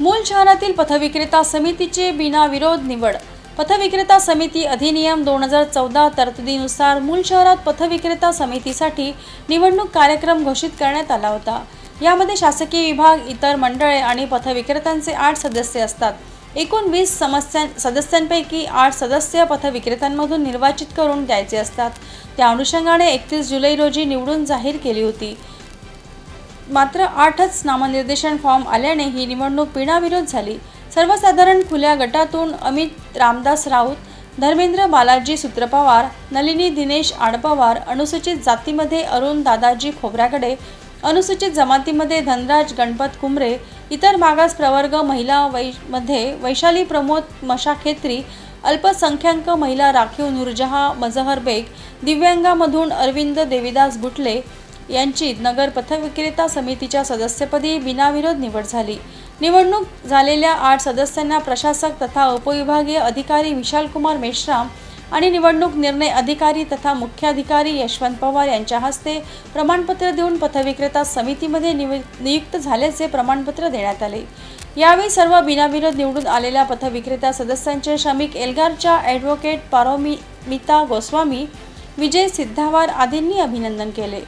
मूल शहरातील पथविक्रेता समितीचे बिनाविरोध निवड. पथविक्रेता समिती अधिनियम दोन हजार चौदा तरतुदीनुसार मूल शहरात पथविक्रेता समितीसाठी निवडणूक कार्यक्रम घोषित करण्यात आला होता. यामध्ये शासकीय विभाग इतर मंडळे आणि पथविक्रेत्यांचे आठ सदस्य असतात. एकूण वीस समस्या सदस्यांपैकी आठ सदस्य पथविक्रेत्यांमधून निर्वाचित करून द्यायचे असतात. त्या अनुषंगाने एकतीस जुलै रोजी निवडून जाहीर केली होती. मात्र आठच नामनिर्देशन फॉर्म आल्याने ही निवडणूक बिनाविरोध झाली. सर्वसाधारण खुल्या गटातून अमित रामदास राऊत धर्मेंद्र बालाजी सूत्रपवार नलिनी दिनेश आडपवार अनुसूचित जातीमध्ये अरुण दादाजी खोबराकडे अनुसूचित जमातीमध्ये धनराज गणपत कुंबरे इतर मागास प्रवर्ग महिला वै मध्ये वैशाली प्रमोद मशाखेत्री अल्पसंख्याक महिला राखीव नूरजहा मजहर बेग दिव्यांगामधून अरविंद देविदास बुटले यांची नगर पथविक्रेता समितीच्या सदस्यपदी बिनाविरोध निवड झाली. निवडणूक झालेल्या आठ सदस्यांना प्रशासक तथा उपविभागीय अधिकारी विशालकुमार मेश्राम आणि निवडणूक निर्णय अधिकारी तथा मुख्याधिकारी यशवंत पवार यांच्या हस्ते प्रमाणपत्र देऊन पथविक्रेता समितीमध्ये निवि नियुक्त झाल्याचे प्रमाणपत्र देण्यात आले. यावेळी सर्व बिनाविरोध निवडून आलेल्या पथविक्रेता सदस्यांचे श्रमिक एल्गारच्या ॲडव्होकेट पारोमिता गोस्वामी विजय सिद्धावार आदींनी अभिनंदन केले.